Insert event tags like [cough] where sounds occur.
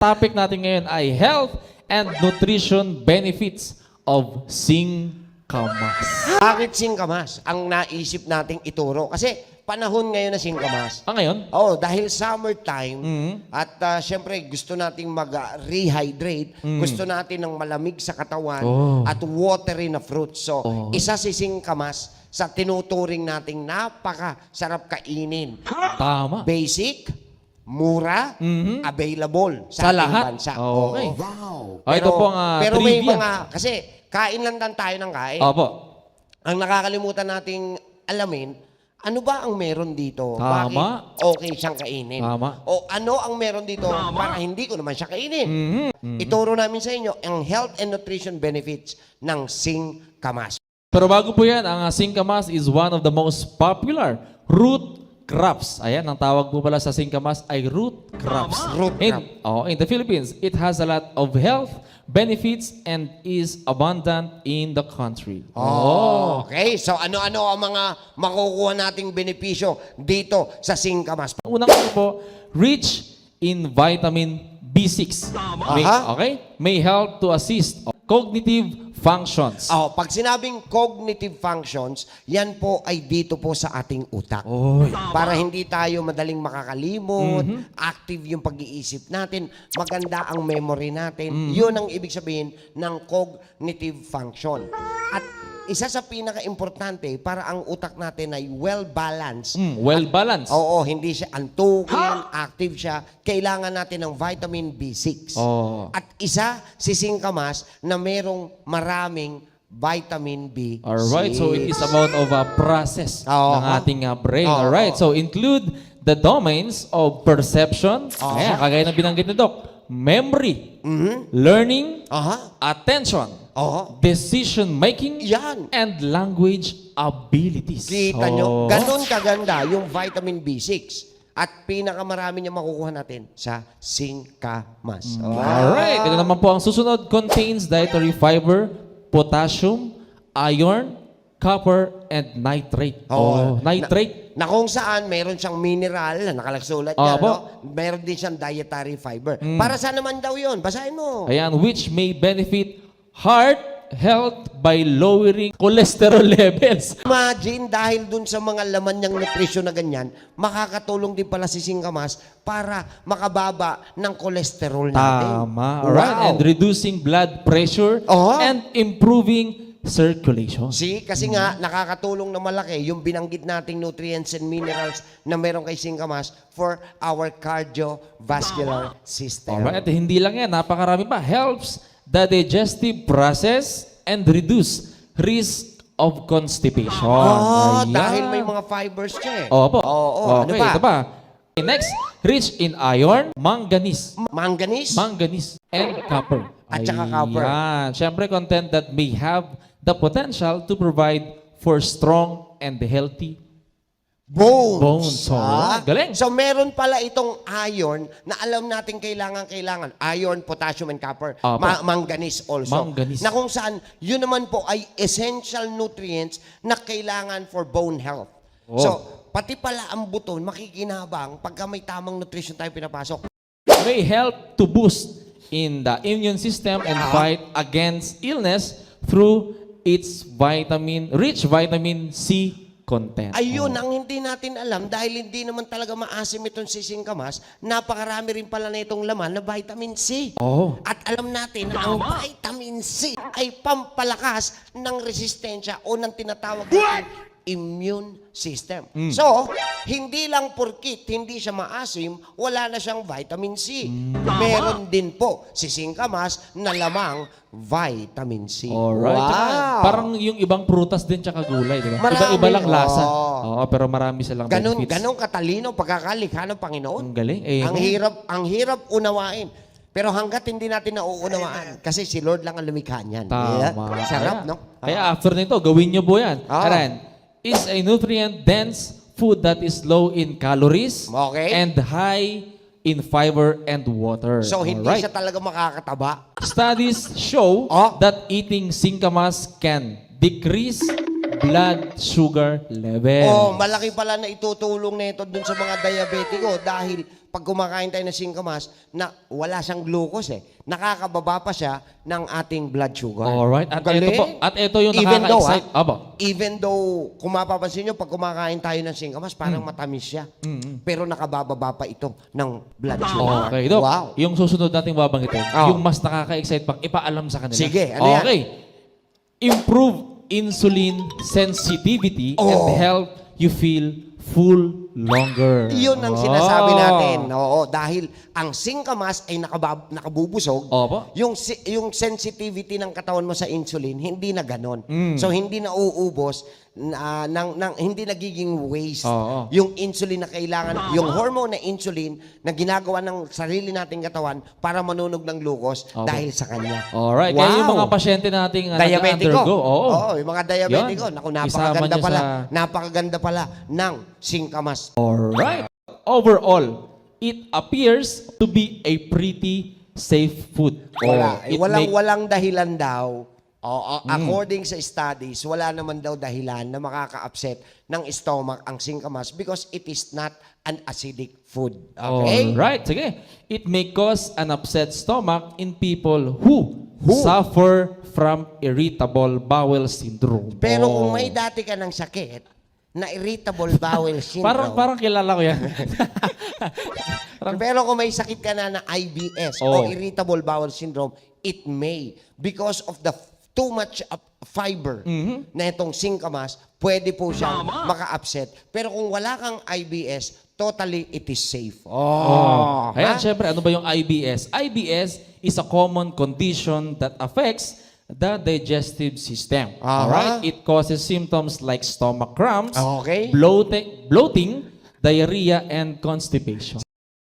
topic natin ngayon ay health and nutrition benefits of singkamas. Bakit singkamas ang naisip nating ituro? Kasi panahon ngayon na singkamas. Ah, ngayon? Oh, dahil summertime Mhm. at ah, syempre gusto nating mag-rehydrate, gusto natin ng malamig sa katawan Oh. at watery na fruits. So, Oh. isa si singkamas sa tinuturing nating napaka sarap kainin. Tama. Basic, mura, Mhm. available Sa sa, ating lahat? bansa. Okay. Oo. Wow. Oh, ito pong, ah, pero may trivia. mga, kasi kain lang dan tayo ng kain. Opo. Ang nakakalimutan nating alamin, ano ba ang meron dito? Tama. Bakit okay siyang kainin? Tama. O ano ang meron dito para hindi ko naman siya kainin? Mhm. Ituro namin sa inyo ang health and nutrition benefits ng singkamas. Pero bago po yan, ang uh, singkamas is one of the most popular root crops. Ayan, ang tawag po pala sa singkamas ay root crops. Root in, crop. oh, in the Philippines, it has a lot of health benefits and is abundant in the country. Oh. Okay, so ano-ano ang mga makukuha nating benepisyo dito sa singkamas? Unang ano po, rich in vitamin B6. May, Aha. okay? May help to assist cognitive functions. Oh, pag sinabing cognitive functions, yan po ay dito po sa ating utak. Oy. Para hindi tayo madaling makakalimot, Mm-hmm. active yung pag-iisip natin, maganda ang memory natin. Mm-hmm. Yun ang ibig sabihin ng cognitive function. At isa sa pinaka-importante para ang utak natin ay well-balanced. Mm, well balanced. Oo, hindi siya antukin, active siya. Kailangan natin ng vitamin B6. Oh. At isa, si singkamas na merong maraming vitamin B6. Alright, so it is about of a process Oo. ng ating uh, brain. Oo. Alright, so include the domains of perception, ayan, kagaya ng binanggit ni Doc, memory, Mhm. learning, Aha. attention, Oo. decision making, Yan. and language abilities. Kita Oh. nyo, ganun kaganda yung vitamin B6. At pinakamarami niya makukuha natin sa singkamas. Mm. Alright, ito naman po ang susunod contains dietary fiber, potassium, iron, copper, and nitrate. Oh, nitrate. Na, na kung saan meron siyang mineral na nakalagsulat niya, po. no? Meron din siyang dietary fiber. Para saan naman daw yun? Basahin mo. Ayan, which may benefit heart health by lowering cholesterol [laughs] levels. Imagine, dahil dun sa mga laman niyang nutrisyon na ganyan, makakatulong din pala si singkamas para makababa ng kolesterol natin. Tama. Alright. Wow. And reducing blood pressure Oo. and improving circulation. See, kasi nga, nakakatulong na malaki yung binanggit nating nutrients and minerals na meron kay singkamas for our cardiovascular system. Alright. At hindi lang yan. Napakarami pa. Helps the digestive process and reduce risk of constipation. Oh, Ayan. dahil may mga fibers siya eh. Opo. Oo, ano okay, pa? ito pa. Okay, Next, rich in iron, manganese, Manganese? manganese, and copper. At saka copper. Ayan. Siyempre, content that may have the potential to provide for strong and healthy Bones. Bones, Ah, galing. So meron pala itong iron na alam natin kailangan kailangan. Iron, potassium, and copper. Apo. Ma- manganese also. Manganese. Na kung saan, yun naman po ay essential nutrients na kailangan for bone health. Oh. So, pati pala ang buton, makikinabang pagka may tamang nutrition tayo pinapasok. may help to boost in the immune system and Ah. fight against illness through its vitamin, rich vitamin C content. Ayun, ang hindi natin alam, dahil hindi naman talaga maasim itong sisingkamas, napakarami rin pala na itong laman na vitamin C. Oh. At alam natin na ang vitamin C ay pampalakas ng resistensya o ng tinatawag natin immune system. Hmm. So, hindi lang porkit hindi siya maasim, wala na siyang vitamin C. Hmm. Meron din po si singkamas na lamang vitamin C. Alright. Tsaka, Wow! parang yung ibang prutas din tsaka gulay, di ba? Marami. Iba-iba lang lasa. Oo. Oo, pero marami silang Ganon, benefits. ganon katalino pagkakalikha ng Panginoon. Ang galing. Eh, ang hirap, ang hirap unawain. Pero hanggat hindi natin nauunawaan, kasi si Lord lang ang lumikha niyan. Tama. Yeah. Sarap, Kaya- no? Kaya after nito, gawin nyo po yan. Ah. Aran, is a nutrient-dense food that is low in calories Okay. and high in fiber and water. So, hindi Alright. siya talaga makakataba. Studies show Oh. that eating singkamas can decrease blood sugar level. Oh, malaki pala na itutulong nito dun sa mga diabetiko dahil pag kumakain tayo ng singkamas na wala siyang glucose eh. Nakakababa pa siya ng ating blood sugar. Alright. At Galing. ito po, at ito yung Even though, nakaka-excite. ah. Even though, kung mapapansin nyo, pag kumakain tayo ng singkamas, Hmm. parang matamis siya. Pero nakabababa pa ito ng blood sugar. Okay, Dok. Wow. Yung susunod nating babanggitin, Oh. yung mas nakaka-excite pang ipaalam sa kanila. Sige, ano yan? Okay. Improve insulin sensitivity Oh. and help you feel full longer. Yun ang Oh. sinasabi natin. Oo, dahil ang singkamas ay nakabab, nakabubusog. Opo. Yung si- yung sensitivity ng katawan mo sa insulin hindi na ganon. Mm. So hindi na uubos na ng, ng hindi nagiging waste Oo. yung insulin na kailangan, yung hormone na insulin na ginagawa ng sarili nating katawan para manunog ng glucose Opo. dahil sa kanya. Alright. Kaya yung mga pasyente nating uh, Diabetiko. nag-undergo, oo. yung mga diabetiko. Yun. Naku, Isama napakaganda niyo pala. sa- Napakaganda pala ng singkamas. Alright. Overall, it appears to be a pretty safe food. Wala. Oh, Eh, it walang, make- walang dahilan daw. Oo, Mm. according sa studies, wala naman daw dahilan na makaka-upset ng stomach ang singkamas because it is not an acidic food. Okay? Alright, sige. It may cause an upset stomach in people who, Who? suffer from irritable bowel syndrome. Pero Oh. kung may dati ka ng sakit na irritable bowel [laughs] syndrome, Parang, parang kilala ko yan. [laughs] pero kung may sakit ka na na IBS Oh. o irritable bowel syndrome, it may because of the f- too much of fiber Mm-hmm. na itong singkamas, pwede po siyang maka-upset. Pero kung wala kang IBS, totally it is safe. Oh. Ayan, Ha? syempre, ano ba yung IBS? IBS is a common condition that affects the digestive system. Aha. Alright? It causes symptoms like stomach cramps, Okay. bloating, bloating, diarrhea, and constipation.